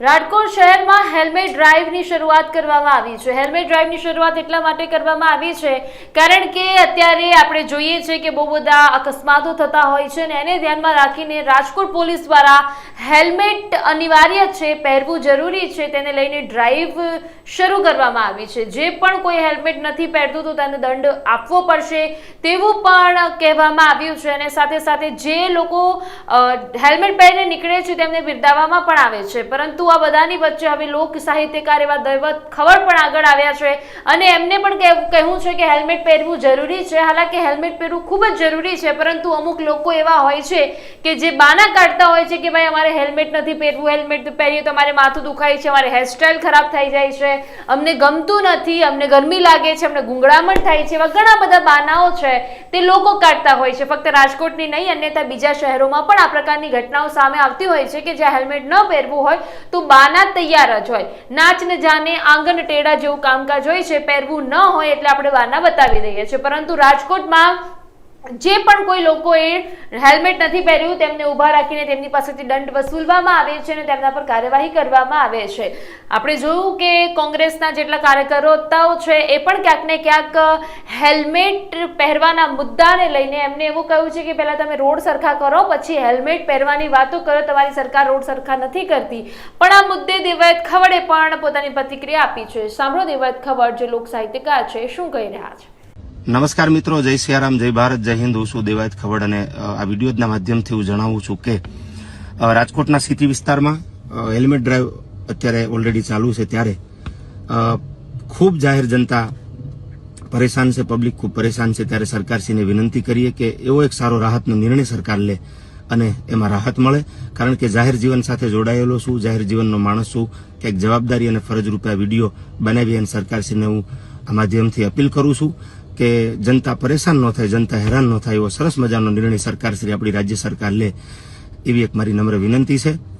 રાજકોટ શહેરમાં હેલ્મેટ ડ્રાઈવની શરૂઆત કરવામાં આવી છે. હેલ્મેટ ડ્રાઈવની શરૂઆત એટલા માટે કરવામાં આવી છે કારણ કે અત્યારે આપણે જોઈએ છે કે બહુ બધા અકસ્માતો થતા હોય છે અને એને ધ્યાનમાં રાખીને રાજકોટ પોલીસ દ્વારા હેલ્મેટ અનિવાર્ય છે, પહેરવું જરૂરી છે, તેને લઈને ડ્રાઈવ શરૂ કરવામાં આવી છે. જે પણ કોઈ હેલ્મેટ નથી પહેરતું તો તેને દંડ આપવો પડશે તેવું પણ કહેવામાં આવ્યું છે અને સાથે સાથે જે લોકો હેલ્મેટ પહેરીને નીકળે છે તેમને બિરદાવવામાં પણ આવે છે. પરંતુ આ બધાની વચ્ચે હવે લોક સાહિત્યકાર એવા દૈવત ખબર પણ આગળ આવ્યા છે. અને એમને પણ કહેવું છે કે હેલ્મેટ પહેરવું જરૂરી છે. હાલાકી હેલ્મેટ પહેરવું ખૂબ જ જરૂરી છે. પરંતુ અમુક લોકો એવા હોય છે કે જે બાના કાઢતા હોય છે કે ભાઈ અમારે હેલ્મેટ નથી પહેરવું, હેલ્મેટ પહેરીએ તો અમારે માથું દુખાય છે, અમારે હેરસ્ટાઇલ ખરાબ થઈ જાય છે. અમને ગમતું નથી, અમને ગરમી લાગે છે, અમને ગુંગળામણ થાય છે એવા ઘણા બધા બાનાઓ છે તે લોકો કાઢતા હોય છે. ફક્ત રાજકોટની નહીં, અન્યથા બીજા શહેરોમાં પણ આ પ્રકારની ઘટનાઓ સામે આવતી હોય છે કે જ્યાં હેલ્મેટ ન પહેરવું હોય તો બાના તૈયાર જ હોય. નાચ ને જાને આંગણ ટેડા જેવું કામકાજ હોય છે, પહેરવું ન હોય એટલે આપણે બાના બતાવી દઈએ છીએ. પરંતુ રાજકોટમાં જે પણ કોઈ લોકોએ હેલ્મેટ નથી પહેર્યું, તેમને ઊભા રાખીને તેમની પાસેથી દંડ વસૂલવામાં આવે છે અને તેમના પર કાર્યવાહી કરવામાં આવે છે. આપણે જોયું કે કોંગ્રેસના જેટલા કાર્યકર્તાઓ છે, એ પણ ક્યાંક ને ક્યાંક હેલ્મેટ પહેરવાના મુદ્દાને લઈને એમને એવું કહ્યું છે કે પહેલાં તમે રોડ સરખા કરો, પછી હેલ્મેટ પહેરવાની વાતો કરો, તમારી સરકાર રોડ સરખા નથી કરતી. પણ આ મુદ્દે દેવાયત ખવડે પણ પોતાની પ્રતિક્રિયા આપી છે. સાંભળો દેવાયત ખવડ, જે લોક સાહિત્યકાર છે શું કહી રહ્યા છે? નમસ્કાર મિત્રો, જય સિયારામ, જય ભારત, જય હિન્દ. હું છું દેવાયત ખવડ અને આ વિડીયોના માધ્યમથી હું જણાવું છું કે રાજકોટના સિટી વિસ્તારમાં હેલ્મેટ ડ્રાઈવ અત્યારે ઓલરેડી ચાલુ છે ત્યારે ખૂબ જાહેર જનતા પરેશાન છે પબ્લિક ખૂબ પરેશાન છે. ત્યારે સરકારશ્રીને વિનંતી કરીએ કે એવો એક સારો રાહતનો નિર્ણય સરકાર લે અને એમાં રાહત મળે. કારણ કે જાહેર જીવન સાથે જોડાયેલો છું, જાહેર જીવનનો માણસ છું. ક્યાંક જવાબદારી અને ફરજ રૂપે આ વીડિયો બનાવી અને સરકારશ્રીને હું આ માધ્યમથી અપીલ કરું છું. કે જનતા પરેશાન ન થાય, જનતા હેરાન ન થાય એવો સરસ મજાનો નિર્ણય સરકારશ્રી આપણી રાજ્ય સરકાર લે એવી એક મારી નમ્ર વિનંતી છે.